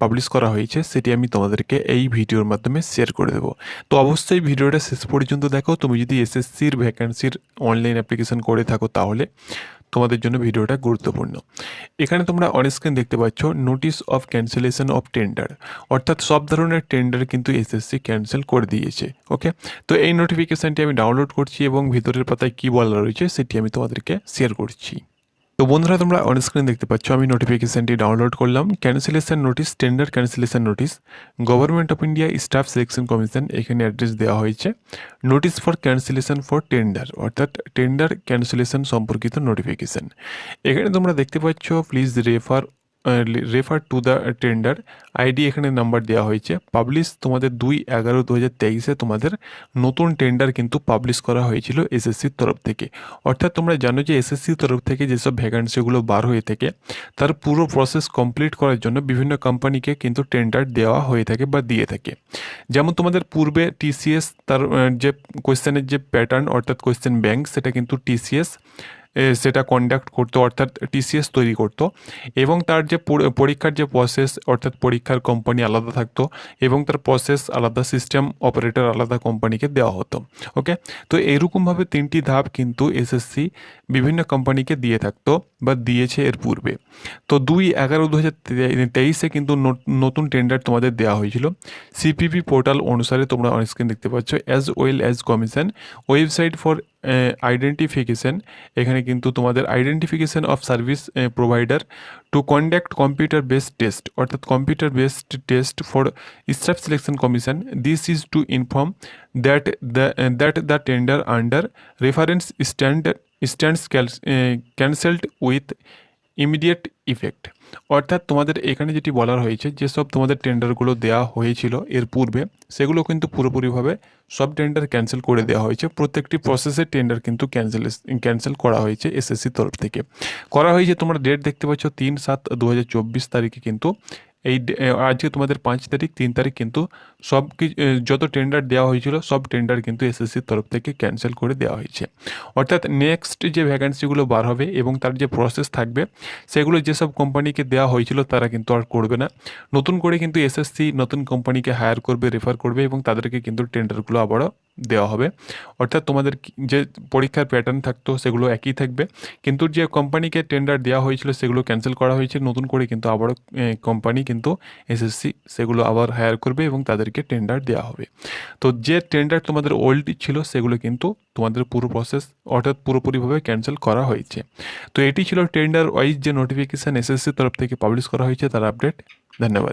Publish করা হয়েছে, সেটি আমি তোমাদেরকে এই ভিডিওর মাধ্যমে শেয়ার করে দেবো। তো অবশ্যই ভিডিওটা শেষ পর্যন্ত দেখো। তুমি যদি এসএসসির ভ্যাকান্সির অনলাইন অ্যাপ্লিকেশন করে থাকো তাহলে তোমাদের জন্য ভিডিওটা গুরুত্বপূর্ণ। এখানে তোমরা অনস্ক্রিন দেখতে পাচ্ছ notice of cancellation of tender অর্থাৎ সব ধরনের টেন্ডার কিন্তু এসএসসি ক্যান্সেল করে দিয়েছে ওকে তো এই নোটিফিকেশানটি আমি ডাউনলোড করছি এবং ভিতরের পাতায় কী বলা রয়েছে সেটি আমি তোমাদেরকে শেয়ার করছি। তো বন্ধুরা, তোমরা অন স্ক্রিন দেখতে পাচ্ছ, আমি নোটিফিকেশানটি ডাউনলোড করলাম। Cancellation notice tender cancellation notice government of India staff selection commission এখানে অ্যাড্রেস দেওয়া হয়েছে। Notice for cancellation for tender অর্থাৎ টেন্ডার ক্যান্সেলেশন সম্পর্কিত নোটিফিকেশান এখানে তোমরা দেখতে পাচ্ছ please refer refer to the tender ID এখানে নাম্বার দেওয়া হয়েছে। পাবলিশ তোমাদের দুই এগারো দু হাজার তেইশে তোমাদের নতুন টেন্ডার কিন্তু পাবলিশ করা হয়েছিল এসএসসির তরফ থেকে। অর্থাৎ তোমরা জানো যে এসএসসির তরফ থেকে যেসব ভ্যাকান্সিগুলো বার হয়ে থাকে, তার পুরো প্রসেস কমপ্লিট করার জন্য বিভিন্ন কোম্পানিকে কিন্তু টেন্ডার দেওয়া হয়ে থাকে বা দিয়ে থাকে। যেমন তোমাদের পূর্বে টিসিএস তার যে কোয়েশ্চেনের যে প্যাটার্ন অর্থাৎ কোয়েশ্চেন ব্যাংক সেটা কিন্তু টিসিএস সেটা কন্ডাক্ট করতো, অর্থাৎ টিসিএস তৈরি করতো। এবং তার যে পরীক্ষার যে প্রসেস অর্থাৎ পরীক্ষার কোম্পানি আলাদা থাকতো এবং তার প্রসেস আলাদা সিস্টেম অপারেটর আলাদা কোম্পানিকে দেওয়া হতো। ওকে তো এরকমভাবে তিনটি ধাপ কিন্তু এসএসসি বিভিন্ন কোম্পানিকে দিয়ে থাকতো বা দিয়েছে এর পূর্বে। তো দুই এগারো দু হাজার তেইশে কিন্তু নতুন টেন্ডার তোমাদের দেওয়া হয়েছিল। সিপিপি পোর্টাল অনুসারে তোমরা অনেক অনস্ক্রিন দেখতে পাচ্ছ as well as commission website for identification এখানে কিন্তু তোমাদের identification of service provider to conduct computer based test অর্থাৎ computer based test for staff selection commission this is to inform that the that the tender under reference stand stands cancelled with immediate effect অর্থাৎ তোমাদের এখানে যেটি বলার হয়েছে যেসব তোমাদের টেন্ডারগুলো দেওয়া হয়েছিল এর পূর্বে, সেগুলো কিন্তু পুরোপুরিভাবে সব টেন্ডার ক্যান্সেল করে দেওয়া হয়েছে। প্রত্যেকটি প্রসেসের টেন্ডার কিন্তু ক্যান্সেল ক্যান্সেল করা হয়েছে এসএসসি তরফ থেকে। করা হয়েছে তোমরা ডেট দেখতে পাচ্ছ তিন সাত দু তারিখে কিন্তু এই আজকে তোমাদের পাঁচ তারিখ, তিন তারিখ কিন্তু সব যত টেন্ডার দেওয়া হয়েছিল, সব টেন্ডার কিন্তু এসএসসির তরফ থেকে ক্যান্সেল করে দেওয়া হয়েছে। অর্থাৎ নেক্সট যে ভ্যাকান্সিগুলো বার হবে এবং তার যে প্রসেস থাকবে, সেগুলো যেসব কোম্পানিকে দেওয়া হয়েছিল, তারা কিন্তু আর করবে না। নতুন করে কিন্তু এসএসসি নতুন কোম্পানিকে হায়ার করবে রেফার করবে এবং তাদেরকে কিন্তু টেন্ডারগুলো আবারও দেওয়া হবে। অর্থাৎ তোমাদের যে পরীক্ষার প্যাটার্ন থাকতো সেগুলো একই থাকবে। কিন্তু যে কোম্পানিকে টেন্ডার দেওয়া হয়েছিল সেগুলো ক্যান্সেল করা হয়েছে। নতুন করে কিন্তু আবারও কোম্পানি কিন্তু এসএসসি সেগুলো আবার হায়ার করবে এবং তাদেরকে টেন্ডার দেওয়া হবে। তো যে টেন্ডার তোমাদের ওল্ড ছিল সেগুলো কিন্তু তোমাদের পুরো প্রসেস অর্থাৎ পুরোপুরিভাবে ক্যান্সেল করা হয়েছে। তো এটি ছিল টেন্ডার ওয়াইজ যে নোটিফিকেশান এসএসসি তরফ থেকে পাবলিশ করা হয়েছে। তার আপডেট ধন্যবাদ।